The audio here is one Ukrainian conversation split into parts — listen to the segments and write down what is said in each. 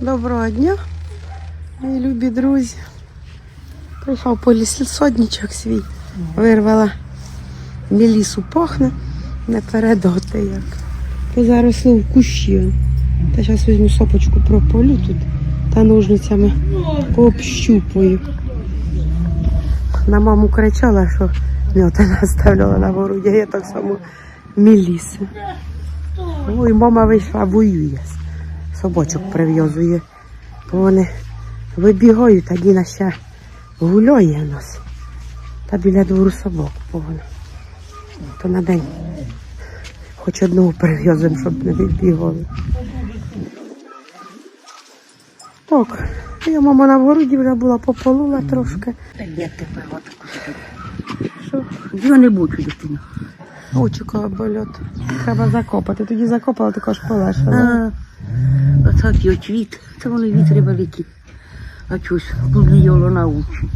Доброго дня, мої любі друзі. Прийшов по лісосодничок свій, вирвала мілісу пахне, не передати як. То заросло в кущі. Та зараз візьму сопочку прополю тут та ножницями пообщупую. На маму кричала, що м'ята наставляла на городі, я так само міліси. Ой, мама вийшла, воює. Собочок прив'язує. Бо вони вибігають, а Діна ще гуляє у нас. Та біля двору собак повно. То на день хоч одного прив'язуємо, щоб не вибігали. Так, я мама на городі вже була, пополула трошки. Ти пила Що? Я не бачу дитину. Очікова больот. Треба закопати. Тоді закопала, також полешала. А, а так і очвіт. Це вони вітри великі. А чогось повлияло на очі.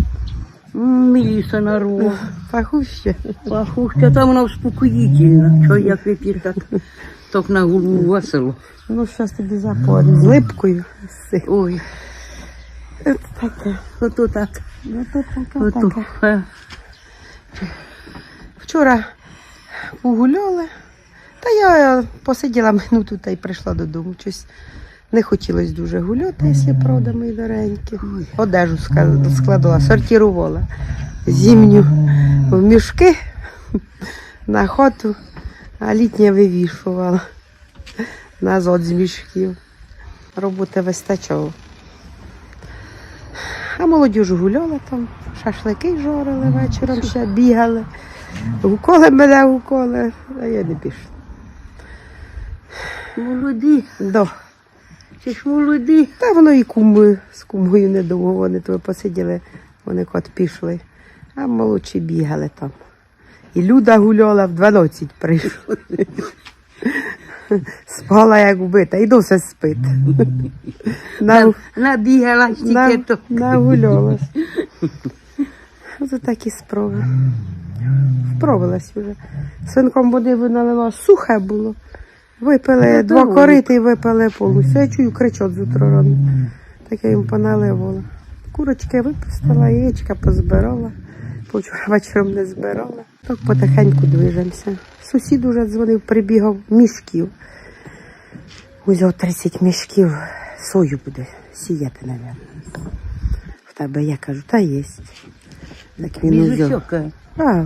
М, Міліса на рог. Пахуще. Пахуча, там вона успокоїтельна. Що як вип'є так, так на голову весело. Ну, зараз тобі запорю. З липкою. Ой, Це таке. ото так. Ну, то таке, Ото. таке. Е, Вчора погуляли. Та я посиділа минуту та й прийшла додому. Щось не хотілося дуже гуляти, якщо правда, мої доренькі. Одежу складала, сортувала зимню в мішки на хату, а літнє вивішувала назад з мішків. Роботи вистачало. А молодіж гуляла там, шашлики жорили вечором ще бігали. Гуколи мене гуколи, а я не пішла. Молоді, До. Чи ж молоді? Та воно і куми з кумою недовго вони то посиділи, вони кот пішли, а молодші бігали там. І Люда гуляла в 12 прийшла. Спала як вбита, і досі спить. На, Набігала стільки на, то. нагулялась. Ось такі спроби. Вправилась вже. Свинком води налила, сухе було. Випили Ну, два корити і випили повністю. Я чую, кричать з утра рано. Так я їм поналивала. Курочки випустила, яєчка позбирала. Почула вечором не збирала. Так потихеньку движемося. Сусід уже дзвонив, прибігав мішків. Узяв 30 мішків, сою буде сіяти, мабуть. В тебе я кажу, та є. Так він узяв. А,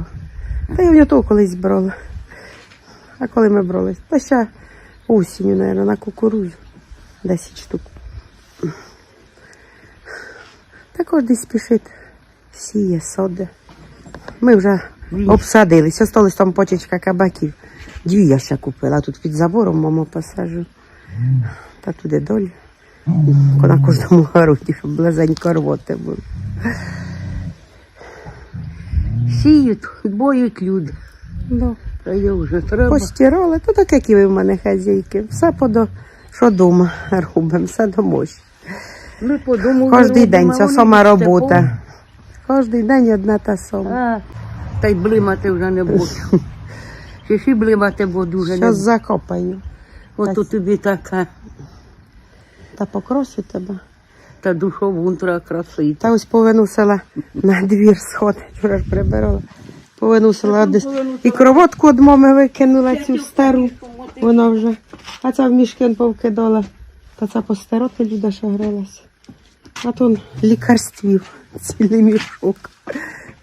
та я в нього колись брала. А коли ми брались? Та ще осінню, мабуть, на кукурузу. 10 штук. Також десь спішить. Сіє, соде. Ми вже Вісь. обсадились. Осталось там почечка кабаків. Дві я ще купила. Тут під забором маму посажу. Та туди долі. На кожному городі, близенько рвоти було. Сіють, боють люди. Ну. Та я вже треба. Постирали, то так, як і ви в мене хазяйки. Все подо, що дома робимо, все домашнє. Ми подумали. Кожний день ця сама робота. Кожен день одна та сама. А, та й блимати вже не буду. Чи ще блимати буду вже не буду. закопаю. Ото тобі така, Та покросю тебе. та душову треба красити. Та ось повинусила на двір сходи, вчора ж прибирала. Повинусила одне. І кровотку від мами викинула цю стару. Вона вже. А ця в мішки он повкидала. Та ця постароти люда ще гралася. А то лікарствів, цілий мішок.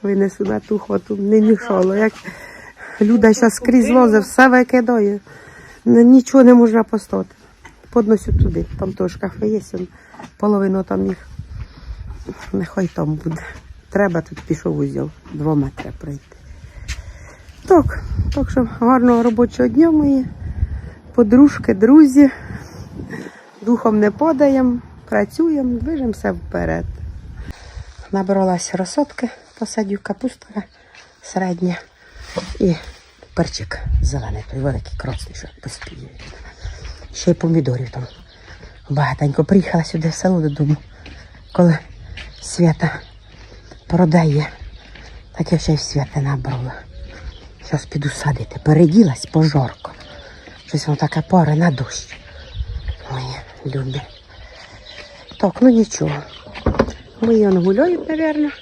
Винесу на ту хату, не мішало. Як люда зараз скрізь лозе, все викидає. Нічого не можна поставити. Подносю туди. Там то шкафи є, половину там їх. Нехай там буде. Треба тут пішов узяв. Два метри пройти. Так, так що гарного робочого дня мої. Подружки, друзі. Духом не подаємо, працюємо, движемося вперед. Набралася розсотки, посадю капустка середня і перчик зелений, той великий красний, що поспіє. Ще й помідорів там. Багатенько приїхала сюди в село додому, коли свята продає. Так я ще й свята набрала. Зараз піду садити. Переділась пожорко. Щось воно таке пора на дощ. Мої любі. Так, ну нічого. Ми он гуляють, мабуть,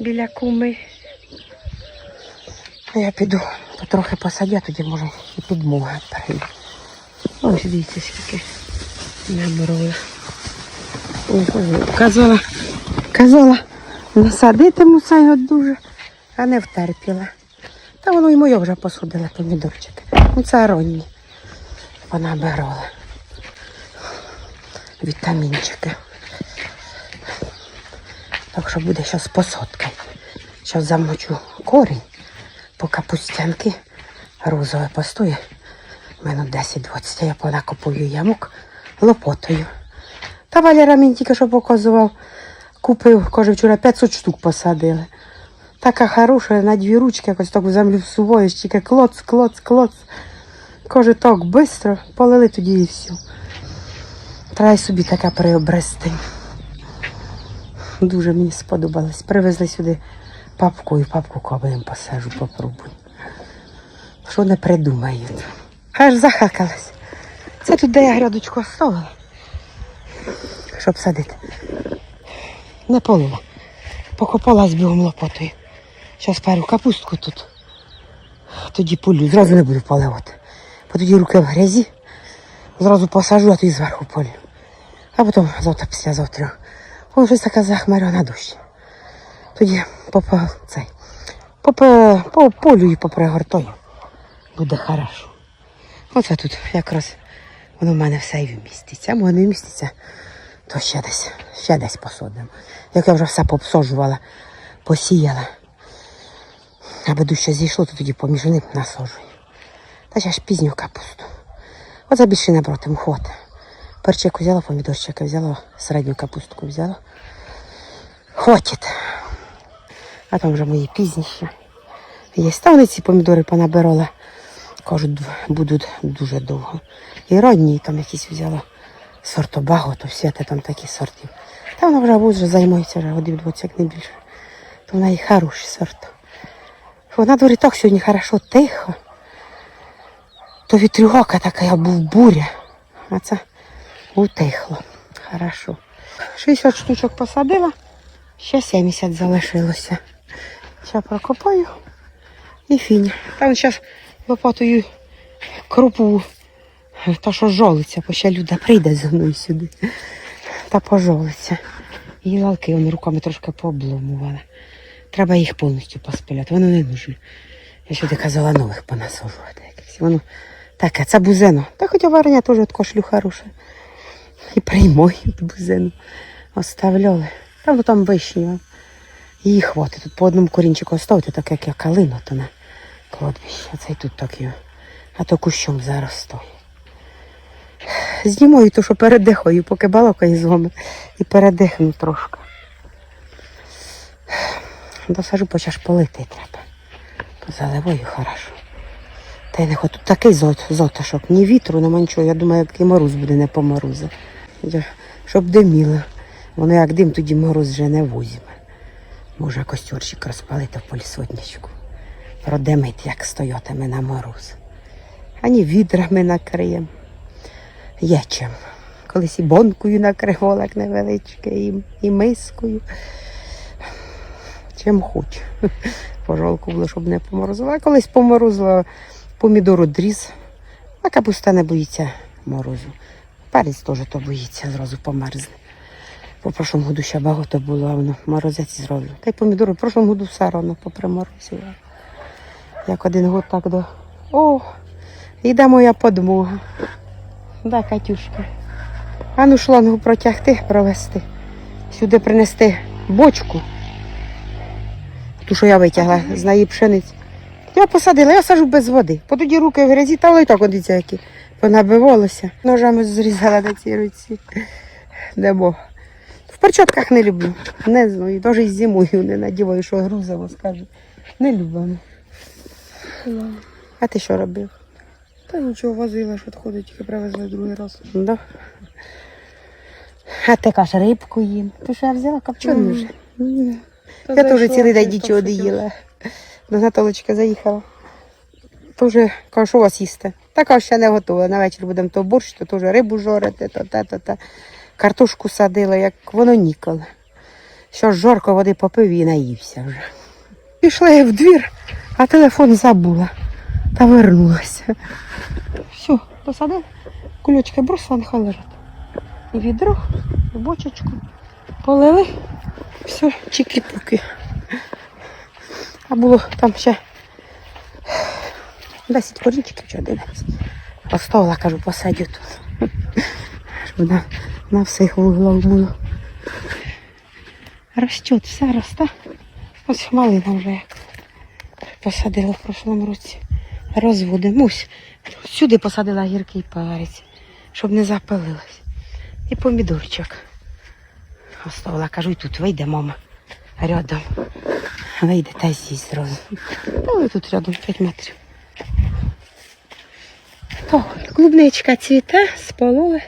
біля куми. Я піду потрохи посадя, тоді може і підмога прийде. Ось дивіться, скільки набрали. Казала, казала, не садитиму цей дуже, а не втерпіла. Та воно і моє вже посудила помідорчики. Ну це ронні. Вона берала. Вітамінчики. Так що буде зараз посадкою. Зараз замочу корінь, поки пустянки розове постоє. Минут 10-20 я понакопую ямок лопотою. Та Валера мені тільки що показував, купив, каже, вчора 500 штук посадили. Така хороша, на дві ручки, якось так в землю всуваєш, тільки клоц, клоц, клоц. Каже, так швидко, полили тоді і все. Треба собі таке приобрести. Дуже мені сподобалось. Привезли сюди папку і папку кобилем посажу, попробую. Що не придумають. Аж захакалась. Це тут, де я грядочку оставила, щоб садити. Не полила. Покопалась бігом лопотою. Зараз парю капустку тут. Тоді полю, зразу не буду поливати. Бо тоді руки в грязі, зразу посажу, а тоді зверху полю. А потім завтра післязавтра. Воно щось таке захмарена дощ. Тоді попа цей. Попа, по полю і попригортою. Буде хорошо. Оце тут якраз воно в мене все і вміститься. А може не вміститься, то ще десь, ще десь посадимо. Як я вже все пообсаджувала, посіяла. Аби дужче зійшло, то тоді поміж ним насаджую. Та ще ж пізню капусту. Оце більше не братиму, хвата. Перчик взяла, помідорчика взяла, середню капустку взяла. Хватить. А там вже мої пізніші. Є. Та вони ці помідори понабирала. Кажуть, будуть дуже довго. І ранні там якісь взяла сорту багато, всяти там такі сортів. Та вона вже вже займається вже годів 20, як не більше. То вона і хороший сорт. Вона дворі так сьогодні хорошо, тихо. То вітрюгака така, я був буря. А це утихло. Хорошо. 60 штучок посадила, ще 70 залишилося. Зараз прокопаю і фіня. Там зараз лопатою крупу, та що жолиться, бо ще люда прийде за мною сюди. Та пожолиться. І лалки вони руками трошки пообломували. Треба їх повністю поспиляти. Воно не нужно. Я сюди казала нових понасаджувати якихось. Воно таке, це бузено. Та хоча варення теж от кошлю хороше. І приймають бузину. Оставляли. Та ну там вишні. Її хватить. Тут по одному корінчику оставити, так як я калина, то на кладбище. А цей тут так його. А то кущом зараз стоїть. Знімаю ту, що передихаю, поки балакаю з вами. І передихну трошки. Досажу, почаш полити треба. Заливаю хорошо. Та й не хочу. Тут такий зот, зоташок, ні вітру, нема нічого. Я думаю, який мороз буде, не по морозу. Щоб диміло. Воно як дим, тоді мороз вже не возьме. Може, костюрчик розпалити в полісотничку. Продимить, як стоятиме на мороз. Ані відрами накриємо. Є чим. Колись і бонкою накривала, як невеличке, і, і мискою. Чим хоч. Пожалку було, щоб не поморозило. А колись поморозила помідору дріз, а капуста не боїться морозу. Перець теж то боїться, зразу померзне. По прошлому году ще багато було, а воно морозець зразу. Та й помідори в прошлому году все рано поприморозила. Як один год так до. О, йде моя подмога. Да, Катюшка. А ну шлангу протягти, провести. Сюди принести бочку. Ту, що я витягла з неї пшениць. Я посадила, я сажу без води. По тоді руки в грязі, та але й так одиться, які понабивалося. Ножами зрізала на цій руці. Де Бог. В перчатках не люблю. Не знаю. Навіть і зимою не надіваю, що грузово скажу. Не любимо. А ти що робив? Та нічого возила, що ходить, тільки привезли другий раз. Да. А ти каже, рибку їм. Ти що я взяла копчену Мгм. вже? Та Я теж цілий день нічого не їла. До Наталочки заїхала. Теж кажу, що у вас їсти? Така ще не готова. На вечір будемо то борщ, то теж рибу жорити, то те, то те. картошку садила, як воно ніколи. Що ж жорко води попив і наївся вже. Пішла я в двір, а телефон забула та вернулася. Все, посадила, кульочки бросила, нехай лежать. І відро, і бочечку. Полили. Все, чики-пуки. А було там ще 10 корінчиків чи 11. Поставила, кажу, посадю тут. Щоб на, на всіх вуглах було. Ростет, все росте. Ось малина вже як посадила в прошлому році. Розводимо. Ось сюди посадила гіркий перець, щоб не запалилось. І помідорчик. Оставила, кажу, і тут вийде мама рядом. Вийде та й з'їсть зразу. Та тут рядом 5 метрів. Так, клубничка цвіте, спололи.